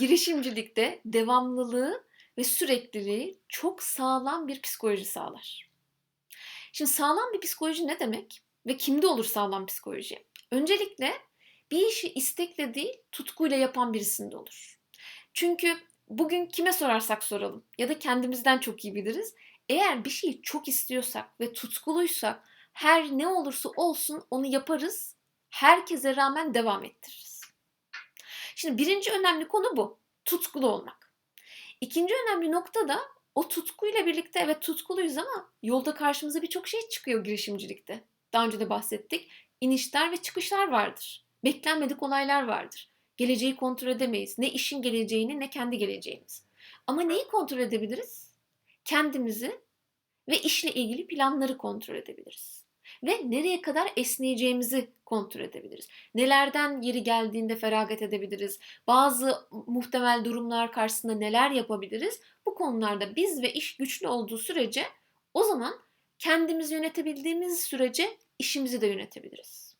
girişimcilikte devamlılığı ve sürekliliği çok sağlam bir psikoloji sağlar. Şimdi sağlam bir psikoloji ne demek? Ve kimde olur sağlam psikoloji? Öncelikle bir işi istekle değil, tutkuyla yapan birisinde olur. Çünkü bugün kime sorarsak soralım ya da kendimizden çok iyi biliriz. Eğer bir şeyi çok istiyorsak ve tutkuluysak her ne olursa olsun onu yaparız. Herkese rağmen devam ettiririz. Şimdi birinci önemli konu bu. Tutkulu olmak. İkinci önemli nokta da o tutkuyla birlikte evet tutkuluyuz ama yolda karşımıza birçok şey çıkıyor girişimcilikte. Daha önce de bahsettik. İnişler ve çıkışlar vardır. Beklenmedik olaylar vardır. Geleceği kontrol edemeyiz. Ne işin geleceğini ne kendi geleceğimiz. Ama neyi kontrol edebiliriz? Kendimizi ve işle ilgili planları kontrol edebiliriz. Ve nereye kadar esneyeceğimizi kontrol edebiliriz. Nelerden yeri geldiğinde feragat edebiliriz. Bazı muhtemel durumlar karşısında neler yapabiliriz. Bu konularda biz ve iş güçlü olduğu sürece o zaman kendimizi yönetebildiğimiz sürece işimizi de yönetebiliriz.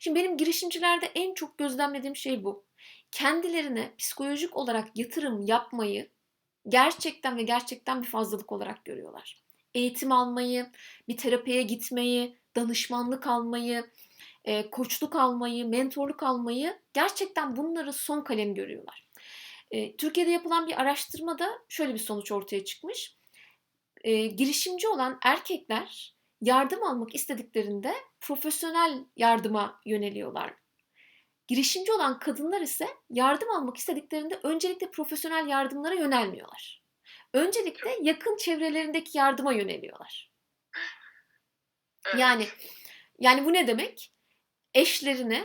Şimdi benim girişimcilerde en çok gözlemlediğim şey bu. Kendilerine psikolojik olarak yatırım yapmayı gerçekten ve gerçekten bir fazlalık olarak görüyorlar. Eğitim almayı, bir terapiye gitmeyi, danışmanlık almayı, e, koçluk almayı, mentorluk almayı gerçekten bunları son kalem görüyorlar. E, Türkiye'de yapılan bir araştırmada şöyle bir sonuç ortaya çıkmış. E, girişimci olan erkekler yardım almak istediklerinde profesyonel yardıma yöneliyorlar. Girişimci olan kadınlar ise yardım almak istediklerinde öncelikle profesyonel yardımlara yönelmiyorlar. Öncelikle yakın çevrelerindeki yardıma yöneliyorlar. Evet. Yani yani bu ne demek? Eşlerine,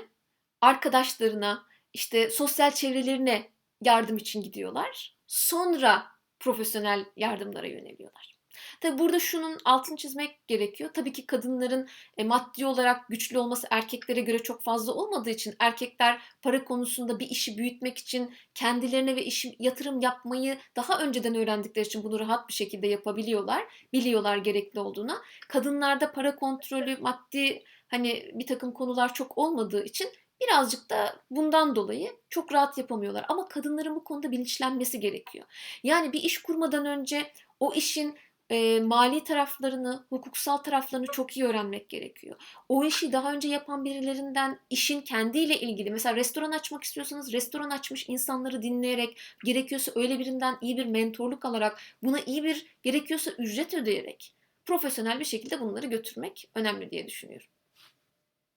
arkadaşlarına, işte sosyal çevrelerine yardım için gidiyorlar. Sonra profesyonel yardımlara yöneliyorlar. Tabi burada şunun altını çizmek gerekiyor. Tabii ki kadınların e, maddi olarak güçlü olması erkeklere göre çok fazla olmadığı için erkekler para konusunda bir işi büyütmek için kendilerine ve işi yatırım yapmayı daha önceden öğrendikleri için bunu rahat bir şekilde yapabiliyorlar. Biliyorlar gerekli olduğuna. Kadınlarda para kontrolü, maddi hani bir takım konular çok olmadığı için birazcık da bundan dolayı çok rahat yapamıyorlar. Ama kadınların bu konuda bilinçlenmesi gerekiyor. Yani bir iş kurmadan önce o işin e, mali taraflarını, hukuksal taraflarını çok iyi öğrenmek gerekiyor. O işi daha önce yapan birilerinden işin kendiyle ilgili mesela restoran açmak istiyorsanız restoran açmış insanları dinleyerek gerekiyorsa öyle birinden iyi bir mentorluk alarak buna iyi bir gerekiyorsa ücret ödeyerek profesyonel bir şekilde bunları götürmek önemli diye düşünüyorum.